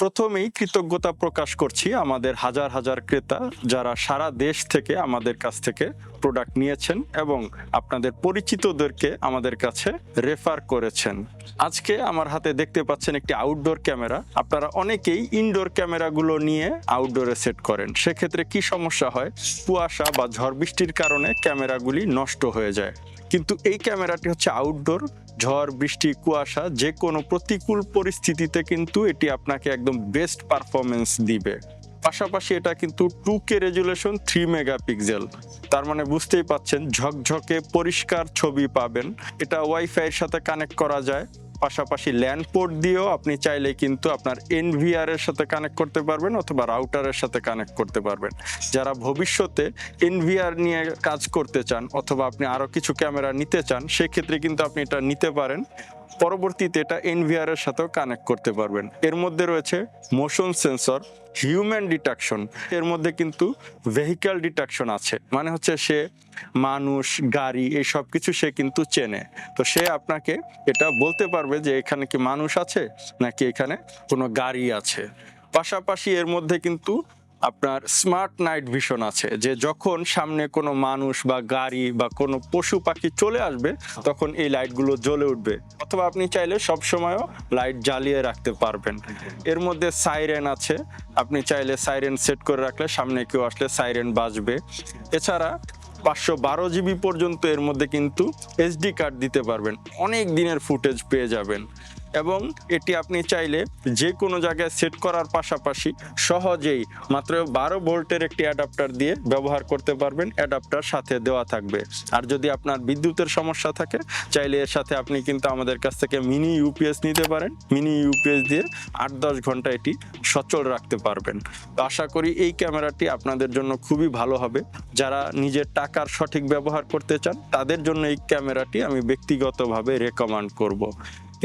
প্রথমেই কৃতজ্ঞতা প্রকাশ করছি আমাদের হাজার হাজার ক্রেতা যারা সারা দেশ থেকে আমাদের কাছ থেকে প্রোডাক্ট নিয়েছেন এবং আপনাদের পরিচিতদেরকে আমাদের কাছে রেফার করেছেন। আজকে আমার হাতে দেখতে পাচ্ছেন একটি আউটডোর ক্যামেরা আপনারা অনেকেই ইনডোর ক্যামেরাগুলো নিয়ে আউটডোরে সেট করেন। সেক্ষেত্রে কি সমস্যা হয়? কুয়াশা বা ঝড় বৃষ্টির কারণে ক্যামেরাগুলি নষ্ট হয়ে যায়। কিন্তু এই ক্যামেরাটি হচ্ছে আউটডোর ঝড়, বৃষ্টি, কুয়াশা, যে কোনো প্রতিকূল পরিস্থিতিতে কিন্তু এটি আপনাকে একদম বেস্ট পারফরমেন্স দিবে। পাশাপাশি এটা কিন্তু two K resolution three megapixel তার মানে বুঝতেই পাচ্ছেন, ঝকঝকে পরিষ্কার ছবি পাবেন। এটা ওয়াইফাইয়ের সাথে কানেক্ট করা যায়। পাশাপাশি ল্যান্ড পোর্ট দিয়েও আপনি চাইলে কিন্তু আপনার এনভিআর এর সাথে কানেক্ট করতে পারবেন অথবা রাউটারের সাথে কানেক্ট করতে পারবেন। যারা ভবিষ্যতে এনভিআর নিয়ে কাজ করতে চান অথবা আপনি আরও কিছু ক্যামেরা নিতে চান, সেক্ষেত্রে কিন্তু আপনি এটা নিতে পারেন। পরবর্তীতে এটা এনভিআর এর সাথেও কানেক্ট করতে পারবেন। এর মধ্যে রয়েছে মোশন সেন্সর হিউম্যান ডিটাকশন এর মধ্যে কিন্তু ভেহিক্যাল ডিটাকশন আছে। মানে হচ্ছে সে মানুষ, গাড়ি, এই সব কিছু সে কিন্তু চেনে। তো সে আপনাকে এটা বলতে পারবে যে এখানে কি মানুষ আছে, নাকি এখানে কোনো গাড়ি আছে। পাশাপাশি এর মধ্যে কিন্তু আপনার স্মার্ট নাইট ভিশন আছে, যে যখন সামনে কোনো মানুষ বা গাড়ি বা কোনো পশু পাখি চলে আসবে, তখন এই লাইটগুলো জ্বলে উঠবে। অথবা আপনি চাইলে সব সময়ও লাইট জ্বালিয়ে রাখতে পারবেন। এর মধ্যে সাইরেন আছে, আপনি চাইলে সাইরেন সেট করে রাখলে সামনে কেউ আসলে সাইরেন বাজবে। এছাড়া পাঁচশো বারো জিবি পর্যন্ত এর মধ্যে কিন্তু এসডি কার্ড দিতে পারবেন। অনেক দিনের ফুটেজ পেয়ে যাবেন। এবং এটি আপনি চাইলে যে কোনো জায়গায় সেট করার পাশাপাশি সহজেই মাত্র বারো ভোল্টের একটি অ্যাডাপ্টার দিয়ে ব্যবহার করতে পারবেন। অ্যাডাপ্টার সাথে দেওয়া থাকবে। আর যদি আপনার বিদ্যুতের সমস্যা থাকে, চাইলে এর সাথে আপনি কিন্তু আমাদের কাছ থেকে মিনি ইউপিএস নিতে পারেন। মিনি ইউপিএস দিয়ে আট দশ ঘণ্টা এটি সচল রাখতে পারবেন। তো আশা করি এই ক্যামেরাটি আপনাদের জন্য খুবই ভালো হবে। যারা নিজের টাকার সঠিক ব্যবহার করতে চান, তাদের জন্য এই ক্যামেরাটি আমি ব্যক্তিগতভাবে রেকমেন্ড করব।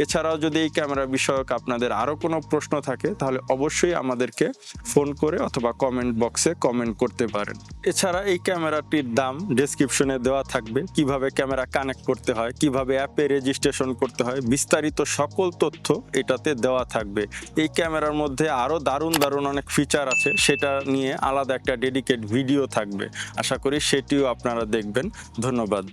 এছাড়াও যদি এই ক্যামেরা বিষয়ক আপনাদের আরও কোনো প্রশ্ন থাকে, তাহলে অবশ্যই আমাদেরকে ফোন করে অথবা কমেন্ট বক্সে কমেন্ট করতে পারেন। এছাড়া এই ক্যামেরাটির দাম ডেসক্রিপশনে দেওয়া থাকবে, কীভাবে ক্যামেরা কানেক্ট করতে হয়, কীভাবে অ্যাপে রেজিস্ট্রেশন করতে হয়, বিস্তারিত সকল তথ্য এটাতে দেওয়া থাকবে। এই ক্যামেরার মধ্যে আরও দারুণ দারুণ অনেক ফিচার আছে, সেটা নিয়ে আলাদা একটা ডেডিকেট ভিডিও থাকবে। আশা করি সেটিও আপনারা দেখবেন। ধন্যবাদ।